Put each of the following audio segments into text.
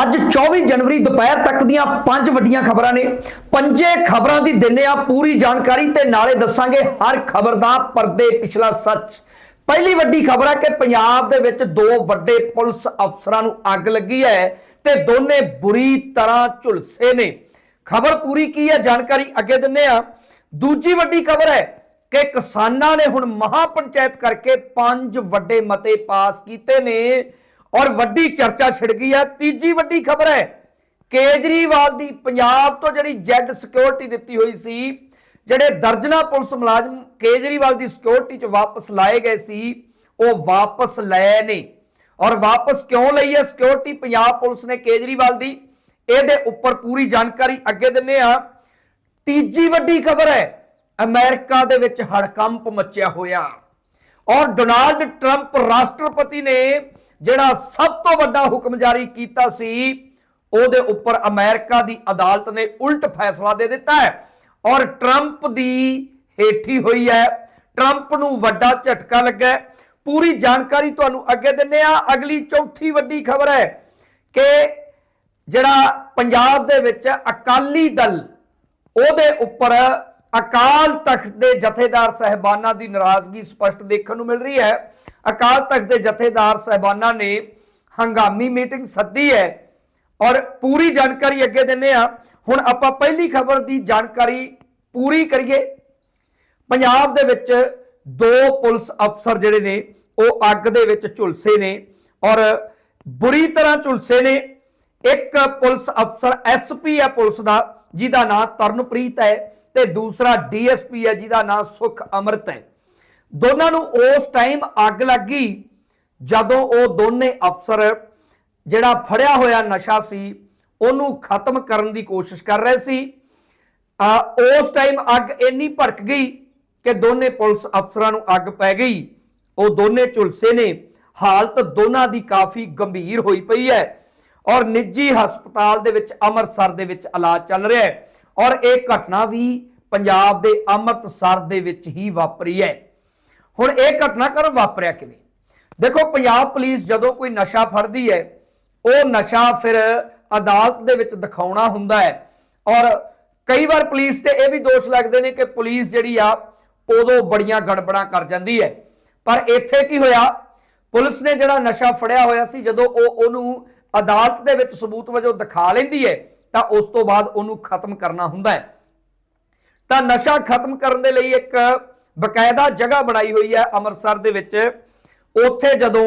ਅੱਜ 24 ਜਨਵਰੀ ਦੁਪਹਿਰ ਤੱਕ ਦੀਆਂ ਪੰਜ ਵੱਡੀਆਂ ਖਬਰਾਂ ਨੇ। ਪੰਜੇ ਖਬਰਾਂ ਦੀ ਦਿੰਨੇ ਆ ਪੂਰੀ ਜਾਣਕਾਰੀ ਤੇ ਨਾਲੇ ਦੱਸਾਂਗੇ ਹਰ ਖਬਰ ਦਾ ਪਰਦੇ ਪਿਛਲਾ ਸੱਚ। ਪਹਿਲੀ ਵੱਡੀ ਖਬਰ ਹੈ ਕਿ ਪੰਜਾਬ ਦੇ ਵਿੱਚ ਦੋ ਵੱਡੇ ਪੁਲਿਸ ਅਫਸਰਾਂ ਨੂੰ ਅੱਗ ਲੱਗੀ ਹੈ ਤੇ ਦੋਨੇ ਬੁਰੀ ਤਰ੍ਹਾਂ ਝੁਲਸੇ ਨੇ। ਖਬਰ ਪੂਰੀ ਕੀ ਹੈ ਜਾਣਕਾਰੀ ਅੱਗੇ ਦਿੰਨੇ ਆ। ਦੂਜੀ ਵੱਡੀ ਖਬਰ ਹੈ ਕਿ ਕਿਸਾਨਾਂ ਨੇ ਹੁਣ ਮਹਾ ਪੰਚਾਇਤ ਕਰਕੇ ਪੰਜ ਵੱਡੇ ਮਤੇ ਪਾਸ ਕੀਤੇ ਨੇ। ਔਰ ਵੱਡੀ ਚਰਚਾ ਛਿੜ ਗਈ ਹੈ। ਤੀਜੀ ਵੱਡੀ ਖਬਰ ਹੈ, ਕੇਜਰੀਵਾਲ ਦੀ ਪੰਜਾਬ ਤੋਂ ਜਿਹੜੀ ਜੈਡ ਸਿਕਿਉਰਿਟੀ ਦਿੱਤੀ ਹੋਈ ਸੀ, ਜਿਹੜੇ ਦਰਜਨਾ ਪੁਲਿਸ ਮੁਲਾਜ਼ਮ ਕੇਜਰੀਵਾਲ ਦੀ ਸਿਕਿਉਰਿਟੀ 'ਚ ਵਾਪਸ ਲਾਏ ਗਏ ਸੀ, ਉਹ ਵਾਪਸ ਲਏ ਨੇ। ਔਰ ਵਾਪਸ ਕਿਉਂ ਲਈ ਹੈ ਸਿਕਿਉਰਿਟੀ ਪੰਜਾਬ ਪੁਲਿਸ ਨੇ ਕੇਜਰੀਵਾਲ ਦੀ ਇਹਦੇ ਉੱਪਰ ਪੂਰੀ ਜਾਣਕਾਰੀ ਅੱਗੇ ਦਿੰਨੇ ਆ। ਤੀਜੀ ਵੱਡੀ ਖਬਰ ਹੈ, ਅਮਰੀਕਾ ਦੇ ਵਿੱਚ ਹੜਕੰਪ ਮਚਿਆ ਹੋਇਆ। ਔਰ ਡੋਨਾਲਡ ਟਰੰਪ ਰਾਸ਼ਟਰਪਤੀ ਨੇ ਜਿਹੜਾ ਸਭ ਤੋਂ ਵੱਡਾ ਹੁਕਮ ਜਾਰੀ ਕੀਤਾ ਸੀ, ਉਹਦੇ ਉੱਪਰ ਅਮਰੀਕਾ ਦੀ ਅਦਾਲਤ ਨੇ ਉਲਟ ਫੈਸਲਾ ਦੇ ਦਿੱਤਾ ਹੈ। ਔਰ ਟਰੰਪ ਦੀ ਹੇਠੀ ਹੋਈ ਹੈ। ਟਰੰਪ ਨੂੰ ਵੱਡਾ ਝਟਕਾ ਲੱਗਾ ਪੂਰੀ ਜਾਣਕਾਰੀ ਤੁਹਾਨੂੰ ਅੱਗੇ ਦਿੰਨੇ ਆ ਅਗਲੀ ਚੌਥੀ ਵੱਡੀ ਖਬਰ ਹੈ ਕਿ ਜਿਹੜਾ ਪੰਜਾਬ ਦੇ ਵਿੱਚ ਅਕਾਲੀ ਦਲ, ਉਹਦੇ ਉੱਪਰ ਅਕਾਲ ਤਖਤ ਦੇ ਜਥੇਦਾਰ ਸਹਿਬਾਨਾਂ ਦੀ ਨਾਰਾਜ਼ਗੀ ਸਪਸ਼ਟ ਦੇਖਣ ਨੂੰ ਮਿਲ ਰਹੀ ਹੈ। ਅਕਾਲ ਤਖਤ ਦੇ ਜਥੇਦਾਰ ਸਹਿਬਾਨਾਂ ਨੇ ਹੰਗਾਮੀ ਮੀਟਿੰਗ ਸੱਦੀ ਹੈ ਔਰ ਪੂਰੀ ਜਾਣਕਾਰੀ ਅੱਗੇ ਦਿੰਨੇ ਆ ਹੁਣ ਆਪਾਂ ਪਹਿਲੀ ਖਬਰ ਦੀ ਜਾਣਕਾਰੀ ਪੂਰੀ ਕਰੀਏ। ਪੰਜਾਬ ਦੇ ਵਿੱਚ ਦੋ ਪੁਲਿਸ ਅਫਸਰ ਜਿਹੜੇ ਨੇ, ਉਹ ਅੱਗ ਦੇ ਵਿੱਚ ਝੁਲਸੇ ਨੇ ਔਰ ਬੁਰੀ ਤਰ੍ਹਾਂ ਝੁਲਸੇ ਨੇ। ਇੱਕ ਪੁਲਿਸ ਅਫਸਰ ਐਸਪੀ ਹੈ ਪੁਲਿਸ ਦਾ, ਜਿਹਦਾ ਨਾਮ ਤਰਨਪ੍ਰੀਤ ਹੈ ਤੇ ਦੂਸਰਾ ਡੀਐਸਪੀ ਹੈ ਜਿਹਦਾ ਨਾਮ ਸੁਖ ਅਮਰਤ ਹੈ। ਦੋਨਾਂ ਨੂੰ ਉਸ ਟਾਈਮ ਅੱਗ ਲੱਗੀ ਜਦੋਂ ਉਹ ਦੋਨੇ ਅਫਸਰ ਜਿਹੜਾ ਫੜਿਆ ਹੋਇਆ ਨਸ਼ਾ ਸੀ, ਉਹਨੂੰ ਖਤਮ ਕਰਨ ਦੀ ਕੋਸ਼ਿਸ਼ ਕਰ ਰਹੇ ਸੀ। ਆ ਉਸ ਟਾਈਮ ਅੱਗ ਇੰਨੀ ਭੜਕ ਗਈ ਕਿ ਦੋਨੇ ਪੁਲਿਸ ਅਫਸਰਾਂ ਨੂੰ ਅੱਗ ਪੈ ਗਈ। ਉਹ ਦੋਨੇ ਝੁਲਸੇ ਨੇ। ਹਾਲਤ ਦੋਨਾਂ ਦੀ ਕਾਫੀ ਗੰਭੀਰ ਹੋਈ ਪਈ ਹੈ ਔਰ ਨਿੱਜੀ ਹਸਪਤਾਲ ਦੇ ਵਿੱਚ ਅੰਮ੍ਰਿਤਸਰ ਦੇ ਵਿੱਚ ਇਲਾਜ ਚੱਲ ਰਿਹਾ ਹੈ ਔਰ ਇਹ ਘਟਨਾ ਵੀ ਪੰਜਾਬ ਦੇ ਅੰਮ੍ਰਿਤਸਰ ਦੇ ਵਿੱਚ ਹੀ ਵਾਪਰੀ ਹੈ। ਹੁਣ ਇਹ ਘਟਨਾ ਕਰ ਵਾਪਰਿਆ ਕਿਵੇਂ? ਦੇਖੋ, ਪੰਜਾਬ ਪੁਲਿਸ ਜਦੋਂ ਕੋਈ ਨਸ਼ਾ ਫੜਦੀ ਹੈ, ਉਹ ਨਸ਼ਾ ਫਿਰ ਅਦਾਲਤ ਦੇ ਵਿੱਚ ਦਿਖਾਉਣਾ ਹੁੰਦਾ ਹੈ। ਔਰ ਕਈ ਵਾਰ ਪੁਲਿਸ ਤੇ ਇਹ ਵੀ ਦੋਸ਼ ਲੱਗਦੇ ਨੇ ਕਿ ਪੁਲਿਸ ਜਿਹੜੀ ਆ, ਉਦੋਂ ਬੜੀਆਂ ਗੜਬੜਾਂ ਕਰ ਜਾਂਦੀ ਹੈ। ਪਰ ਇੱਥੇ ਕੀ ਹੋਇਆ? ਪੁਲਿਸ ਨੇ ਜਿਹੜਾ ਨਸ਼ਾ ਫੜਿਆ ਹੋਇਆ ਸੀ, ਜਦੋਂ ਉਹ ਉਹਨੂੰ ਅਦਾਲਤ ਦੇ ਵਿੱਚ ਸਬੂਤ ਵਜੋਂ ਦਿਖਾ ਲੈਂਦੀ ਹੈ, ਤਾਂ ਉਸ ਤੋਂ ਬਾਅਦ ਉਹਨੂੰ ਖਤਮ ਕਰਨਾ ਹੁੰਦਾ ਹੈ। ਤਾਂ ਨਸ਼ਾ ਖਤਮ ਕਰਨ ਦੇ ਲਈ ਇੱਕ ਬਕਾਇਦਾ ਜਗ੍ਹਾ ਬਣਾਈ ਹੋਈ ਹੈ ਅੰਮ੍ਰਿਤਸਰ ਦੇ ਵਿੱਚ। ਉੱਥੇ ਜਦੋਂ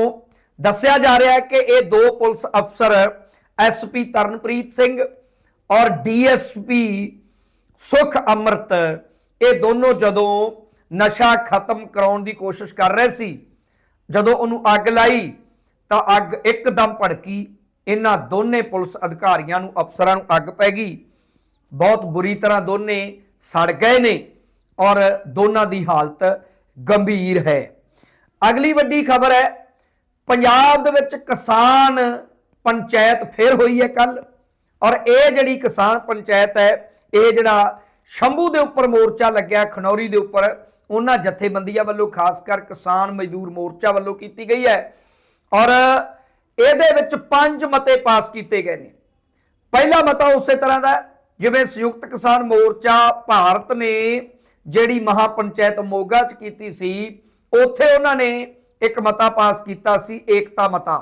ਦੱਸਿਆ ਜਾ ਰਿਹਾ ਹੈ ਕਿ ਇਹ ਦੋ ਪੁਲਿਸ ਅਫਸਰ ਐਸਪੀ ਤਰਨਪ੍ਰੀਤ ਸਿੰਘ ਔਰ ਡੀਐਸਪੀ ਸੁਖ ਅਮਰਤ, ਇਹ ਦੋਨੋਂ ਜਦੋਂ ਨਸ਼ਾ ਖਤਮ ਕਰਾਉਣ ਦੀ ਕੋਸ਼ਿਸ਼ ਕਰ ਰਹੇ ਸੀ, ਜਦੋਂ ਉਹਨੂੰ ਅੱਗ ਲਾਈ ਤਾਂ ਅੱਗ ਇੱਕਦਮ ਭੜਕੀ। ਇਹਨਾਂ ਦੋਨੇ ਪੁਲਿਸ ਅਧਿਕਾਰੀਆਂ ਨੂੰ ਅਫਸਰਾਂ ਨੂੰ ਅੱਗ ਪੈ ਗਈ। ਬਹੁਤ ਬੁਰੀ ਤਰ੍ਹਾਂ ਦੋਨੇ ਸੜ ਗਏ ਨੇ। ਔਰ ਦੋਨਾਂ ਦੀ ਹਾਲਤ ਗੰਭੀਰ ਹੈ। ਅਗਲੀ ਵੱਡੀ ਖਬਰ ਹੈ, ਪੰਜਾਬ ਦੇ ਵਿੱਚ ਕਿਸਾਨ ਪੰਚਾਇਤ ਫਿਰ ਹੋਈ ਹੈ ਕੱਲ ਔਰ ਇਹ ਜਿਹੜੀ ਕਿਸਾਨ ਪੰਚਾਇਤ ਹੈ, ਇਹ ਜਿਹੜਾ ਸ਼ੰਭੂ ਦੇ ਉੱਪਰ ਮੋਰਚਾ ਲੱਗਿਆ, ਖਨੌਰੀ ਦੇ ਉੱਪਰ, ਉਹਨਾਂ ਜਥੇਬੰਦੀਆਂ ਵੱਲੋਂ ਖਾਸ ਕਰ ਕਿਸਾਨ ਮਜ਼ਦੂਰ ਮੋਰਚਾ ਵੱਲੋਂ ਕੀਤੀ ਗਈ ਹੈ ਔਰ ਇਹਦੇ ਵਿੱਚ ਪੰਜ ਮਤੇ ਪਾਸ ਕੀਤੇ ਗਏ ਨੇ। ਪਹਿਲਾ ਮਤਾ ਉਸੇ ਤਰ੍ਹਾਂ ਦਾ ਜਿਵੇਂ ਸੰਯੁਕਤ ਕਿਸਾਨ ਮੋਰਚਾ ਭਾਰਤ ਨੇ ਜਿਹੜੀ ਮਹਾ ਪੰਚਾਇਤ ਮੋਗਾ ਚ ਕੀਤੀ ਸੀ, ਉੱਥੇ ਉਹਨਾਂ ਨੇ ਇੱਕ ਮਤਾ ਪਾਸ ਕੀਤਾ ਸੀ, ਏਕਤਾ ਮਤਾ।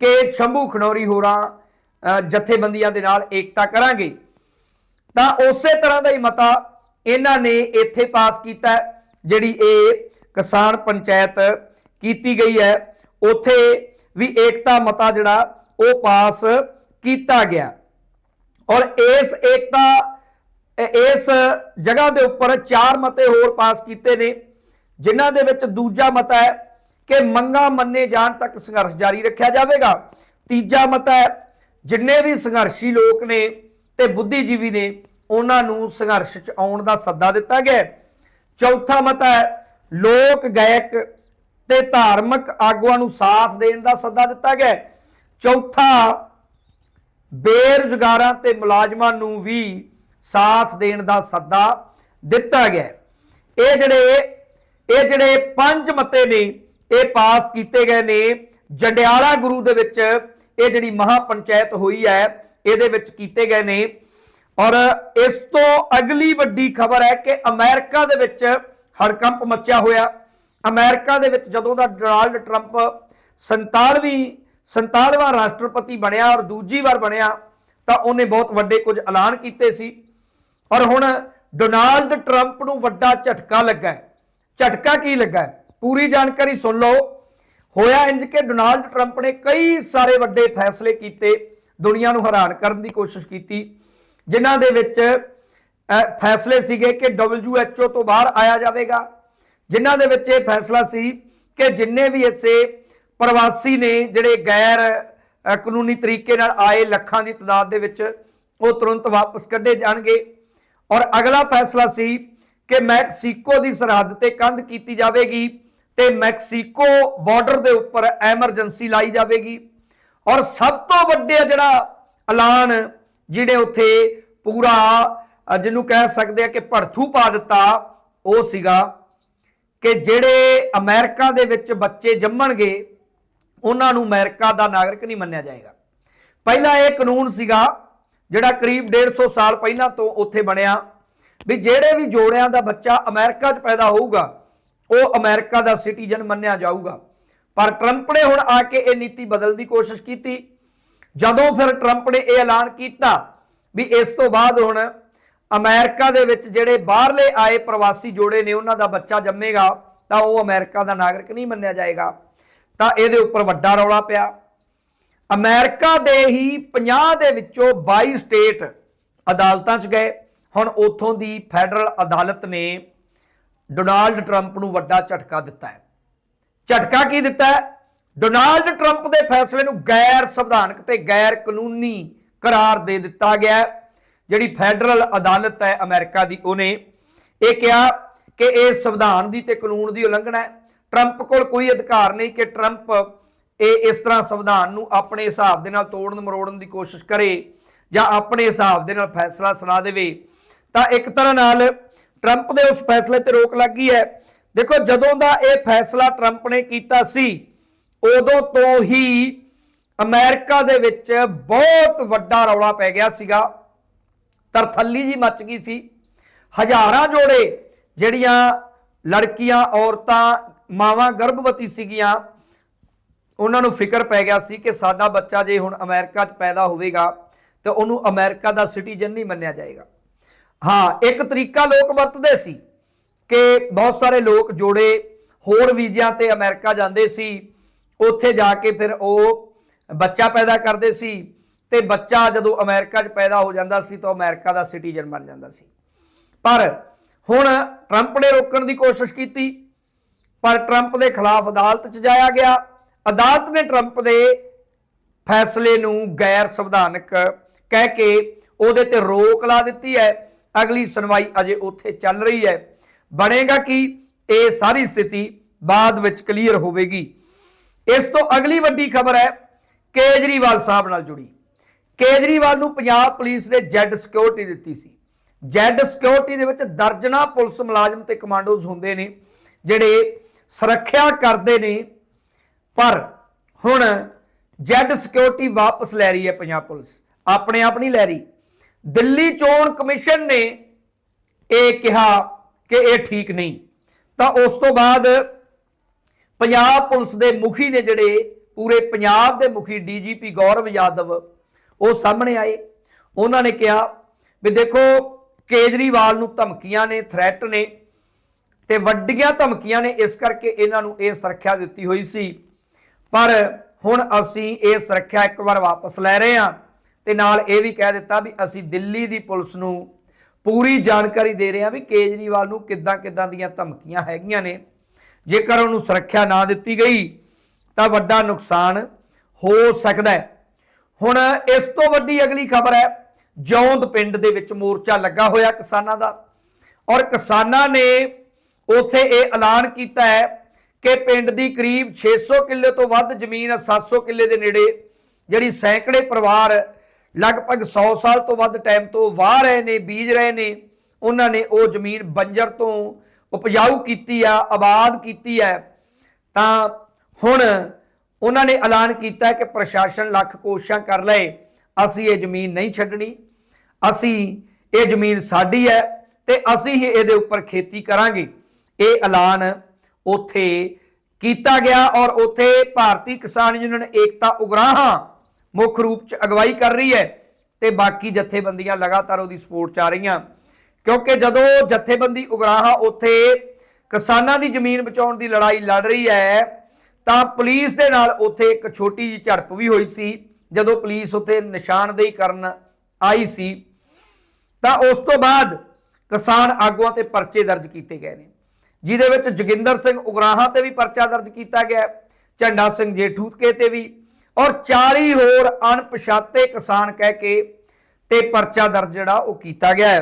ਕਿ ਸ਼ੰਭੂ ਖਨੌਰੀ ਹੋਰਾਂ ਜਥੇਬੰਦੀਆਂ ਦੇ ਨਾਲ ਏਕਤਾ ਕਰਾਂਗੇ। ਤਾਂ ਉਸੇ ਤਰ੍ਹਾਂ ਦਾ ਹੀ ਮਤਾ ਇਹਨਾਂ ਨੇ ਇੱਥੇ ਪਾਸ ਕੀਤਾ ਜਿਹੜੀ ਇਹ ਕਿਸਾਨ ਪੰਚਾਇਤ ਕੀਤੀ ਗਈ ਹੈ, ਉੱਥੇ ਵੀ ਏਕਤਾ ਮਤਾ ਜਿਹੜਾ ਉਹ ਪਾਸ ਕੀਤਾ ਗਿਆ। ਔਰ ਇਸ ਏਕਤਾ ਇਸ ਜਗ੍ਹਾ ਦੇ ਉੱਪਰ ਚਾਰ ਮਤੇ ਹੋਰ ਪਾਸ ਕੀਤੇ ਨੇ, ਜਿਨ੍ਹਾਂ ਦੇ ਵਿੱਚ ਦੂਜਾ ਮਤਾ ਹੈ ਕਿ ਮੰਗਾ ਮੰਨੇ ਜਾਣ ਤੱਕ ਸੰਘਰਸ਼ ਜਾਰੀ ਰੱਖਿਆ ਜਾਵੇਗਾ। ਤੀਜਾ ਮਤਾ ਹੈ, ਜਿੰਨੇ ਵੀ ਸੰਘਰਸ਼ੀ ਲੋਕ ਨੇ ਤੇ ਬੁੱਧੀਜੀਵੀ ਨੇ, ਉਹਨਾਂ ਨੂੰ ਸੰਘਰਸ਼ 'ਚ ਆਉਣ ਦਾ ਸੱਦਾ ਦਿੱਤਾ ਗਿਆ ਚੌਥਾ ਮਤਾ ਹੈ, ਲੋਕ ਗਾਇਕ ਤੇ ਧਾਰਮਿਕ ਆਗੂਆਂ ਨੂੰ ਸਾਥ ਦੇਣ ਦਾ ਸੱਦਾ ਦਿੱਤਾ ਗਿਆ ਚੌਥਾ, ਬੇਰੁਜ਼ਗਾਰਾਂ ਤੇ ਮੁਲਾਜ਼ਮਾਂ ਨੂੰ ਵੀ ਸਾਥ ਦੇਣ ਦਾ ਸੱਦਾ ਦਿੱਤਾ ਗਿਆ ਇਹ ਜਿਹੜੇ ਇਹ ਜਿਹੜੇ ਪੰਜ ਮਤੇ ਨੇ, ਇਹ ਪਾਸ ਕੀਤੇ ਗਏ ਨੇ। ਜੰਡਿਆਲਾ ਗੁਰੂ ਦੇ ਵਿੱਚ ਇਹ ਜਿਹੜੀ ਮਹਾ ਪੰਚਾਇਤ ਹੋਈ ਹੈ, ਇਹਦੇ ਵਿੱਚ ਕੀਤੇ ਗਏ ਨੇ। ਔਰ ਇਸ ਤੋਂ ਅਗਲੀ ਵੱਡੀ ਖਬਰ ਹੈ ਕਿ ਅਮਰੀਕਾ ਦੇ ਵਿੱਚ ਹੜਕੰਪ ਮੱਚਿਆ ਹੋਇਆ। ਅਮਰੀਕਾ ਦੇ ਵਿੱਚ ਜਦੋਂ ਦਾ ਡੋਨਾਲਡ ਟਰੰਪ 47ਵੀਂ 47ਵਾਂ ਰਾਸ਼ਟਰਪਤੀ ਬਣਿਆ ਔਰ ਦੂਜੀ ਵਾਰ ਬਣਿਆ, ਤਾਂ ਉਹਨੇ ਬਹੁਤ ਵੱਡੇ ਕੁਝ ਐਲਾਨ ਕੀਤੇ ਸੀ। ਔਰ ਹੁਣ ਡੋਨਾਲਡ ਟਰੰਪ ਨੂੰ ਵੱਡਾ ਝਟਕਾ ਲੱਗਾ ਝਟਕਾ ਕੀ ਲੱਗਾ ਪੂਰੀ ਜਾਣਕਾਰੀ ਸੁਣ ਲਓ। ਹੋਇਆ ਇੰਜ ਕਿ ਡੋਨਾਲਡ ਟਰੰਪ ਨੇ ਕਈ ਸਾਰੇ ਵੱਡੇ ਫੈਸਲੇ ਕੀਤੇ, ਦੁਨੀਆ ਨੂੰ ਹੈਰਾਨ ਕਰਨ ਦੀ ਕੋਸ਼ਿਸ਼ ਕੀਤੀ, ਜਿਨ੍ਹਾਂ ਦੇ ਵਿੱਚ ਫੈਸਲੇ ਸੀਗੇ ਕਿ WHO ਤੋਂ ਬਾਹਰ ਆਇਆ ਜਾਵੇਗਾ। ਜਿਨ੍ਹਾਂ ਦੇ ਵਿੱਚ ਇਹ ਫੈਸਲਾ ਸੀ ਕਿ ਜਿੰਨੇ ਵੀ ਇਸੇ ਪ੍ਰਵਾਸੀ ਨੇ ਜਿਹੜੇ ਗੈਰ ਕਾਨੂੰਨੀ ਤਰੀਕੇ ਨਾਲ ਆਏ ਲੱਖਾਂ ਦੀ ਤਾਦਾਦ ਦੇ ਵਿੱਚ, ਉਹ ਤੁਰੰਤ ਵਾਪਸ ਕੱਢੇ ਜਾਣਗੇ। ਔਰ ਅਗਲਾ ਫੈਸਲਾ ਸੀ ਕਿ ਮੈਕਸੀਕੋ ਦੀ ਸਰਹੱਦ ਤੇ ਕੰਧ ਕੀਤੀ ਜਾਵੇਗੀ ਤੇ ਮੈਕਸੀਕੋ ਬਾਰਡਰ ਦੇ ਉੱਪਰ ਐਮਰਜੈਂਸੀ ਲਾਈ ਜਾਵੇਗੀ। ਔਰ ਸਭ ਤੋਂ ਵੱਡੇ ਜਿਹੜਾ ਐਲਾਨ ਜਿਹੜੇ ਉੱਥੇ ਪੂਰਾ ਜਿਹਨੂੰ ਕਹਿ ਸਕਦੇ ਆ ਕਿ ਭੜਥੂ ਪਾ ਦਿੱਤਾ, ਉਹ ਸੀਗਾ ਕਿ ਜਿਹੜੇ ਅਮਰੀਕਾ ਦੇ ਵਿੱਚ ਬੱਚੇ ਜੰਮਣਗੇ, ਉਹਨਾਂ ਨੂੰ ਅਮਰੀਕਾ ਦਾ ਨਾਗਰਿਕ ਨਹੀਂ ਮੰਨਿਆ ਜਾਏਗਾ। ਪਹਿਲਾ ਇਹ ਕਾਨੂੰਨ ਸੀਗਾ ਜਿਹੜਾ ਕਰੀਬ 150 ਸਾਲ ਪਹਿਲਾਂ ਤੋਂ ਉੱਥੇ ਬਣਿਆ, ਵੀ ਜਿਹੜੇ ਵੀ ਜੋੜਿਆਂ ਦਾ ਬੱਚਾ ਅਮਰੀਕਾ 'ਚ ਪੈਦਾ ਹੋਊਗਾ, ਉਹ ਅਮਰੀਕਾ ਦਾ ਸਿਟੀਜ਼ਨ ਮੰਨਿਆ ਜਾਊਗਾ। ਪਰ ਟਰੰਪ ਨੇ ਹੁਣ ਆ ਕੇ ਇਹ ਨੀਤੀ ਬਦਲਣ ਦੀ ਕੋਸ਼ਿਸ਼ ਕੀਤੀ। ਜਦੋਂ ਫਿਰ ਟਰੰਪ ਨੇ ਇਹ ਐਲਾਨ ਕੀਤਾ ਵੀ ਇਸ ਤੋਂ ਬਾਅਦ ਹੁਣ ਅਮਰੀਕਾ ਦੇ ਵਿੱਚ ਜਿਹੜੇ ਬਾਹਰਲੇ ਆਏ ਪ੍ਰਵਾਸੀ ਜੋੜੇ ਨੇ, ਉਹਨਾਂ ਦਾ ਬੱਚਾ ਜੰਮੇਗਾ, ਤਾਂ ਉਹ ਅਮਰੀਕਾ ਦਾ ਨਾਗਰਿਕ ਨਹੀਂ ਮੰਨਿਆ ਜਾਏਗਾ। ਤਾਂ ਇਹਦੇ ਉੱਪਰ ਵੱਡਾ ਰੌਲਾ ਪਿਆ। ਅਮਰੀਕਾ ਦੇ ਹੀ 50 ਦੇ ਵਿੱਚੋਂ 22 ਸਟੇਟ ਅਦਾਲਤਾਂ 'ਚ ਗਏ। ਹੁਣ ਉਥੋਂ ਦੀ ਫੈਡਰਲ ਅਦਾਲਤ ਨੇ ਡੋਨਾਲਡ ਟਰੰਪ ਨੂੰ ਵੱਡਾ ਝਟਕਾ ਦਿੱਤਾ ਹੈ। ਝਟਕਾ ਕੀ ਦਿੱਤਾ ਹੈ? ਡੋਨਾਲਡ ਟਰੰਪ ਦੇ ਫੈਸਲੇ ਨੂੰ ਗੈਰ ਸੰਵਿਧਾਨਕ ਤੇ ਗੈਰ ਕਾਨੂੰਨੀ ਕਰਾਰ ਦੇ ਦਿੱਤਾ ਗਿਆ ਜਿਹੜੀ ਫੈਡਰਲ ਅਦਾਲਤ ਹੈ ਅਮਰੀਕਾ ਦੀ, ਉਹਨੇ ਇਹ ਕਿਹਾ ਕਿ ਇਹ ਸੰਵਿਧਾਨ ਦੀ ਤੇ ਕਾਨੂੰਨ ਦੀ ਉਲੰਘਣਾ ਹੈ। ਟਰੰਪ ਕੋਲ ਕੋਈ ਅਧਿਕਾਰ ਨਹੀਂ ਕਿ ਟਰੰਪ ਇਹ ਇਸ ਤਰ੍ਹਾਂ ਸੰਵਿਧਾਨ ਨੂੰ ਆਪਣੇ ਹਿਸਾਬ ਦੇ ਨਾਲ ਤੋੜਨ ਮਰੋੜਨ ਦੀ ਕੋਸ਼ਿਸ਼ ਕਰੇ ਜਾਂ ਆਪਣੇ ਹਿਸਾਬ ਦੇ ਨਾਲ ਫੈਸਲਾ ਸੁਣਾ ਦੇਵੇ, ਤਾਂ ਇੱਕ ਤਰ੍ਹਾਂ ਨਾਲ ਟਰੰਪ ਦੇ ਉਸ ਫੈਸਲੇ ਤੇ ਰੋਕ ਲੱਗੀ ਹੈ। ਦੇਖੋ, ਜਦੋਂ ਦਾ ਇਹ ਫੈਸਲਾ ਟਰੰਪ ਨੇ ਕੀਤਾ ਸੀ, ਉਦੋਂ ਤੋਂ ਹੀ ਅਮਰੀਕਾ ਦੇ ਵਿੱਚ ਬਹੁਤ ਵੱਡਾ ਰੌਲਾ ਪੈ ਗਿਆ ਸੀਗਾ। ਤਰਥੱਲੀ ਜੀ ਮੱਚ ਗਈ ਸੀ। ਹਜ਼ਾਰਾਂ ਜੋੜੇ ਜਿਹੜੀਆਂ ਲੜਕੀਆਂ, ਔਰਤਾਂ, ਮਾਵਾਂ ਗਰਭਵਤੀ ਸੀਗੀਆਂ ਉਹਨਾਂ ਨੂੰ ਫਿਕਰ ਪੈ ਗਿਆ ਸੀ ਕਿ ਸਾਡਾ ਬੱਚਾ ਜੇ ਹੁਣ ਅਮਰੀਕਾ 'ਚ ਪੈਦਾ ਹੋਵੇਗਾ, ਤਾਂ ਉਹਨੂੰ ਅਮਰੀਕਾ ਦਾ ਸਿਟੀਜ਼ਨ ਨਹੀਂ ਮੰਨਿਆ ਜਾਏਗਾ। ਹਾਂ, ਇੱਕ ਤਰੀਕਾ ਲੋਕ ਵਰਤਦੇ ਸੀ ਕਿ ਬਹੁਤ ਸਾਰੇ ਲੋਕ ਜੋੜੇ ਹੋਰ ਵੀਜ਼ਿਆਂ ਤੇ ਅਮਰੀਕਾ ਜਾਂਦੇ ਸੀ, ਉੱਥੇ ਜਾ ਕੇ ਫਿਰ ਉਹ ਬੱਚਾ ਪੈਦਾ ਕਰਦੇ ਸੀ ਤੇ ਬੱਚਾ ਜਦੋਂ ਅਮਰੀਕਾ 'ਚ ਪੈਦਾ ਹੋ ਜਾਂਦਾ ਸੀ, ਤਾਂ ਉਹ ਅਮਰੀਕਾ ਦਾ ਸਿਟੀਜ਼ਨ ਬਣ ਜਾਂਦਾ ਸੀ। ਪਰ ਹੁਣ ਟਰੰਪ ਨੇ ਰੋਕਣ ਦੀ ਕੋਸ਼ਿਸ਼ ਕੀਤੀ, ਪਰ ਟਰੰਪ ਦੇ ਖਿਲਾਫ ਅਦਾਲਤ 'ਚ ਜਾਇਆ ਗਿਆ। ਅਦਾਲਤ ਨੇ ਟਰੰਪ ਦੇ ਫੈਸਲੇ ਨੂੰ ਗੈਰ ਸੰਵਿਧਾਨਕ ਕਹਿ ਕੇ ਉਹਦੇ ਤੇ ਰੋਕ ਲਾ ਦਿੱਤੀ ਹੈ। ਅਗਲੀ ਸੁਣਵਾਈ ਅਜੇ ਉੱਥੇ ਚੱਲ ਰਹੀ ਹੈ। ਬਣੇਗਾ ਕਿ? ਇਹ ਸਾਰੀ ਸਥਿਤੀ ਬਾਅਦ ਵਿੱਚ ਕਲੀਅਰ ਹੋਵੇਗੀ। ਇਸ ਤੋਂ ਅਗਲੀ ਵੱਡੀ ਖਬਰ ਹੈ ਕੇਜਰੀਵਾਲ ਸਾਹਿਬ ਨਾਲ ਜੁੜੀ। ਕੇਜਰੀਵਾਲ ਨੂੰ ਪੰਜਾਬ ਪੁਲਿਸ ਨੇ ਜੈਡ ਸਿਕਿਉਰਿਟੀ ਦਿੱਤੀ ਸੀ। ਜੈਡ ਸਿਕਿਉਰਿਟੀ ਦੇ ਵਿੱਚ ਦਰਜਨਾ ਪੁਲਿਸ ਮੁਲਾਜ਼ਮ ਤੇ ਕਮਾਂਡੋਜ਼ ਹੁੰਦੇ ਨੇ, ਜਿਹੜੇ ਸੁਰੱਖਿਆ ਕਰਦੇ ਨੇ। ਪਰ ਹੁਣ ਜੈਡ ਸਿਕਿਉਰਿਟੀ ਵਾਪਸ ਲੈ ਰਹੀ ਹੈ ਪੰਜਾਬ ਪੁਲਿਸ। ਆਪਣੇ ਆਪ ਨਹੀਂ ਲੈ ਰਹੀ। ਦਿੱਲੀ ਚੋਣ ਕਮਿਸ਼ਨ ਨੇ ਇਹ ਕਿਹਾ ਕਿ ਇਹ ਠੀਕ ਨਹੀਂ। ਤਾਂ ਉਸ ਤੋਂ ਬਾਅਦ ਪੰਜਾਬ ਪੁਲਿਸ ਦੇ ਮੁਖੀ ਨੇ ਜਿਹੜੇ ਪੂਰੇ ਪੰਜਾਬ ਦੇ ਮੁਖੀ ਡੀਜੀਪੀ ਗੌਰਵ ਯਾਦਵ, ਉਹ ਸਾਹਮਣੇ ਆਏ। ਉਹਨਾਂ ਨੇ ਕਿਹਾ ਵੀ ਦੇਖੋ, ਕੇਜਰੀਵਾਲ ਨੂੰ ਧਮਕੀਆਂ ਨੇ ਥ੍ਰੈਟ ਨੇ ਤੇ ਵੱਡੀਆਂ ਧਮਕੀਆਂ ਨੇ, ਇਸ ਕਰਕੇ ਇਹਨਾਂ ਨੂੰ ਇਹ ਸੁਰੱਖਿਆ ਦਿੱਤੀ ਹੋਈ ਸੀ। ਪਰ ਹੁਣ ਅਸੀਂ ਇਹ ਸੁਰੱਖਿਆ ਇੱਕ ਵਾਰ ਵਾਪਸ ਲੈ ਰਹੇ ਹਾਂ ਤੇ ਨਾਲ ਇਹ ਵੀ ਕਹਿ ਦਿੱਤਾ ਵੀ ਅਸੀਂ ਦਿੱਲੀ ਦੀ ਪੁਲਿਸ ਨੂੰ ਪੂਰੀ ਜਾਣਕਾਰੀ ਦੇ ਰਹੇ ਹਾਂ ਵੀ ਕੇਜਰੀਵਾਲ ਨੂੰ ਕਿੱਦਾਂ ਕਿੱਦਾਂ ਦੀਆਂ ਧਮਕੀਆਂ ਹੈਗੀਆਂ ਨੇ। ਜੇਕਰ ਉਹਨੂੰ ਸੁਰੱਖਿਆ ਨਾ ਦਿੱਤੀ ਗਈ ਤਾਂ ਵੱਡਾ ਨੁਕਸਾਨ ਹੋ ਸਕਦਾ ਹੈ। ਹੁਣ ਇਸ ਤੋਂ ਵੱਡੀ ਅਗਲੀ ਖਬਰ ਹੈ, ਜੌਂਦ ਪਿੰਡ ਦੇ ਵਿੱਚ ਮੋਰਚਾ ਲੱਗਾ ਹੋਇਆ ਕਿਸਾਨਾਂ ਦਾ ਔਰ ਕਿਸਾਨਾਂ ਨੇ ਉਥੇ ਇਹ ਐਲਾਨ ਕੀਤਾ ਹੈ ਕਿ ਪਿੰਡ ਦੀ ਕਰੀਬ 600 ਕਿੱਲੇ ਤੋਂ ਵੱਧ ਜ਼ਮੀਨ ਹੈ 700 ਕਿੱਲੇ ਦੇ ਨੇੜੇ, ਜਿਹੜੀ ਸੈਂਕੜੇ ਪਰਿਵਾਰ ਲਗਭਗ 100 ਸਾਲ ਤੋਂ ਵੱਧ ਟਾਈਮ ਤੋਂ ਵਾਹ ਰਹੇ ਨੇ, ਬੀਜ ਰਹੇ ਨੇ, ਉਹਨਾਂ ਨੇ ਉਹ ਜ਼ਮੀਨ ਬੰਜਰ ਤੋਂ ਉਪਜਾਊ ਕੀਤੀ ਆ, ਆਬਾਦ ਕੀਤੀ ਹੈ ਤਾਂ ਹੁਣ ਉਹਨਾਂ ਨੇ ਐਲਾਨ ਕੀਤਾ ਕਿ ਪ੍ਰਸ਼ਾਸਨ ਲੱਖ ਕੋਸ਼ਿਸ਼ਾਂ ਕਰ ਲਏ, ਅਸੀਂ ਇਹ ਜ਼ਮੀਨ ਨਹੀਂ ਛੱਡਣੀ, ਅਸੀਂ ਇਹ ਜ਼ਮੀਨ ਸਾਡੀ ਹੈ ਤੇ ਅਸੀਂ ਹੀ ਇਹਦੇ ਉੱਪਰ ਖੇਤੀ ਕਰਾਂਗੇ। ਇਹ ਐਲਾਨ ਉੱਥੇ ਕੀਤਾ ਗਿਆ ਔਰ ਉੱਥੇ ਭਾਰਤੀ ਕਿਸਾਨ ਯੂਨੀਅਨ ਏਕਤਾ ਉਗਰਾਹਾਂ ਮੁੱਖ ਰੂਪ ਚ ਅਗਵਾਈ ਕਰ ਰਹੀ ਹੈ ਤੇ ਬਾਕੀ ਜਥੇਬੰਦੀਆਂ ਲਗਾਤਾਰ ਉਹਦੀ ਸਪੋਰਟ ਚ ਆ ਰਹੀਆਂ। ਕਿਉਂਕਿ ਜਦੋਂ ਜਥੇਬੰਦੀ ਉਗਰਾਹਾਂ ਉੱਥੇ ਕਿਸਾਨਾਂ ਦੀ ਜ਼ਮੀਨ ਬਚਾਉਣ ਦੀ ਲੜਾਈ ਲੜ ਰਹੀ ਹੈ, ਤਾਂ ਪੁਲਿਸ ਦੇ ਨਾਲ ਉੱਥੇ ਇੱਕ ਛੋਟੀ ਜਿਹੀ ਝੜਪ ਵੀ ਹੋਈ ਸੀ। ਜਦੋਂ ਪੁਲਿਸ ਉੱਥੇ ਨਿਸ਼ਾਨਦੇਹੀ ਕਰਨ ਆਈ ਸੀ, ਤਾਂ ਉਸ ਤੋਂ ਬਾਅਦ ਕਿਸਾਨ ਆਗੂਆਂ ਤੇ ਪਰਚੇ ਦਰਜ ਕੀਤੇ ਗਏ ਨੇ। ਜਿਹਦੇ ਵਿੱਚ ਜੋਗਿੰਦਰ ਸਿੰਘ ਉਗਰਾਹਾਂ ਤੇ ਵੀ ਪਰਚਾ ਦਰਜ ਕੀਤਾ ਗਿਆ ਝੰਡਾ ਸਿੰਘ ਜੇਠੂਤਕੇ ਤੇ ਵੀ, ਔਰ 40 ਹੋਰ ਅਣਪਛਾਤੇ ਕਿਸਾਨ ਕਹਿ ਕੇ ਤੇ ਪਰਚਾ ਦਰਜ ਜਿਹੜਾ ਉਹ ਕੀਤਾ ਗਿਆ ਹੈ।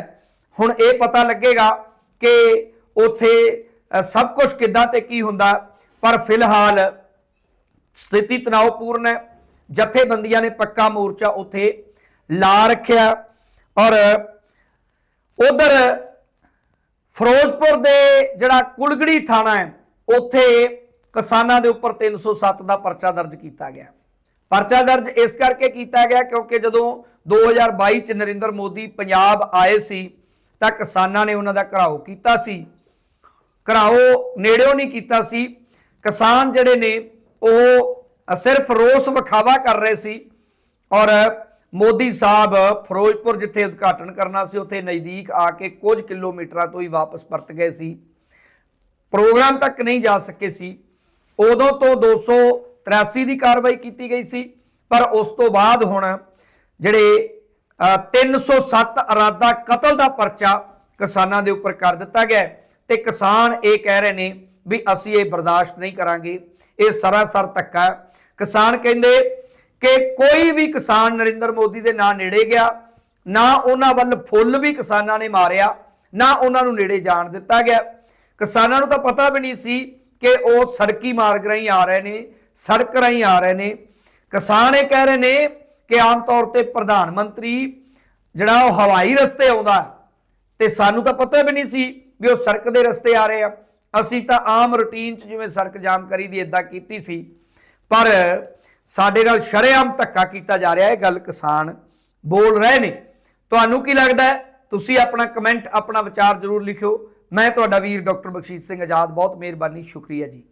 ਹੁਣ ਇਹ ਪਤਾ ਲੱਗੇਗਾ ਕਿ ਉਥੇ ਸਭ ਕੁਝ ਕਿੱਦਾਂ ਤੇ ਕੀ ਹੁੰਦਾ, ਪਰ ਫਿਲਹਾਲ ਸਥਿਤੀ ਤਣਾਅਪੂਰਨ ਹੈ। ਜਥੇਬੰਦੀਆਂ ਨੇ ਪੱਕਾ ਮੋਰਚਾ ਉੱਥੇ ਲਾ ਰੱਖਿਆ ਔਰ ਉਧਰ ਫਿਰੋਜ਼ਪੁਰ ਦੇ ਜਿਹੜਾ ਕੁਲਗੜੀ ਥਾਣਾ ਹੈ, ਉੱਥੇ ਕਿਸਾਨਾਂ ਦੇ ਉੱਪਰ 307 ਦਾ ਪਰਚਾ ਦਰਜ ਕੀਤਾ ਗਿਆ। ਪਰਚਾ ਦਰਜ ਇਸ ਕਰਕੇ ਕੀਤਾ ਗਿਆ ਕਿਉਂਕਿ ਜਦੋਂ 2022 ਚ ਨਰਿੰਦਰ ਮੋਦੀ ਪੰਜਾਬ ਆਏ ਸੀ, ਤਾਂ ਕਿਸਾਨਾਂ ਨੇ ਉਹਨਾਂ ਦਾ ਘਰਾਓ ਕੀਤਾ ਸੀ। ਘਰਾਓ ਨੇੜਿਓਂ ਨਹੀਂ ਕੀਤਾ ਸੀ। ਕਿਸਾਨ ਜਿਹੜੇ ਨੇ, ਉਹ ਸਿਰਫ ਰੋਸ ਵਿਖਾਵਾ ਕਰ ਰਹੇ ਸੀ ਔਰ ਮੋਦੀ ਸਾਹਿਬ ਫਿਰੋਜ਼ਪੁਰ ਜਿੱਥੇ ਉਦਘਾਟਨ ਕਰਨਾ ਸੀ ਉੱਥੇ ਨਜ਼ਦੀਕ ਆ ਕੇ ਕੁਝ ਕਿਲੋਮੀਟਰਾਂ ਤੋਂ ਹੀ ਵਾਪਸ ਪਰਤ ਗਏ ਸੀ। ਪ੍ਰੋਗਰਾਮ ਤੱਕ ਨਹੀਂ ਜਾ ਸਕੇ ਸੀ। ਉਦੋਂ ਤੋਂ 283 ਦੀ ਕਾਰਵਾਈ ਕੀਤੀ ਗਈ ਸੀ ਪਰ ਉਸ ਤੋਂ ਬਾਅਦ ਹੁਣ ਜਿਹੜੇ ਅ, 307 ਅਰਾਦਾ ਕਤਲ ਦਾ ਪਰਚਾ ਕਿਸਾਨਾਂ ਦੇ ਉੱਪਰ ਕਰ ਦਿੱਤਾ ਗਿਆ ਹੈ ਤੇ ਕਿਸਾਨ ਇਹ ਕਹਿ ਰਹੇ ਨੇ ਵੀ ਅਸੀਂ ਇਹ ਬਰਦਾਸ਼ਤ ਨਹੀਂ ਕਰਾਂਗੇ। ਇਹ ਸਰਾਸਰ ਧੱਕਾ ਕਿਸਾਨ ਕਹਿੰਦੇ ਕਿ ਕੋਈ ਵੀ ਕਿਸਾਨ ਨਰਿੰਦਰ ਮੋਦੀ ਦੇ ਨਾਂ ਨੇੜੇ ਗਿਆ, ਨਾ ਉਹਨਾਂ ਵੱਲ ਫੁੱਲ ਵੀ ਕਿਸਾਨਾਂ ਨੇ ਮਾਰਿਆ, ਨਾ ਉਹਨਾਂ ਨੂੰ ਨੇੜੇ ਜਾਣ ਦਿੱਤਾ ਗਿਆ। ਕਿਸਾਨਾਂ ਨੂੰ ਤਾਂ ਪਤਾ ਵੀ ਨਹੀਂ ਸੀ ਕਿ ਉਹ ਸੜਕੀ ਮਾਰਗ ਰਾਹੀਂ ਆ ਰਹੇ ਨੇ, ਸੜਕ ਰਾਹੀਂ ਆ ਰਹੇ ਨੇ। ਕਿਸਾਨ ਇਹ ਕਹਿ ਰਹੇ ਨੇ ਕਿ ਆਮ ਤੌਰ ਤੇ ਪ੍ਰਧਾਨ ਮੰਤਰੀ ਜਿਹੜਾ ਉਹ ਹਵਾਈ ਰਸਤੇ ਆਉਂਦਾ ਹੈ ਤੇ ਸਾਨੂੰ ਤਾਂ ਪਤਾ ਵੀ ਨਹੀਂ ਸੀ ਵੀ ਉਹ ਸੜਕ ਦੇ ਰਸਤੇ ਆ ਰਹੇ ਆ। ਅਸੀਂ ਤਾਂ ਆਮ ਰੁਟੀਨ 'ਚ ਜਿਵੇਂ ਸੜਕ ਜਾਮ ਕਰੀ ਦੀ ਇਦਾਂ ਕੀਤੀ ਸੀ। ਪਰ ਸਾਡੇ ਨਾਲ ਸ਼ਰੇਆਮ ਧੱਕਾ ਕੀਤਾ ਜਾ ਰਿਹਾ ਹੈ, ਇਹ ਗੱਲ ਕਿਸਾਨ ਬੋਲ ਰਹੇ ਨੇ। ਤੁਹਾਨੂੰ ਕੀ ਲੱਗਦਾ ਹੈ? ਤੁਸੀਂ ਆਪਣਾ ਕਮੈਂਟ ਆਪਣਾ ਵਿਚਾਰ ਜ਼ਰੂਰ ਲਿਖਿਓ। ਮੈਂ ਤੁਹਾਡਾ ਵੀਰ ਡਾਕਟਰ ਬਖਸ਼ੀਸ਼ ਸਿੰਘ ਆਜ਼ਾਦ, ਬਹੁਤ ਮਿਹਰਬਾਨੀ, ਸ਼ੁਕਰੀਆ ਜੀ।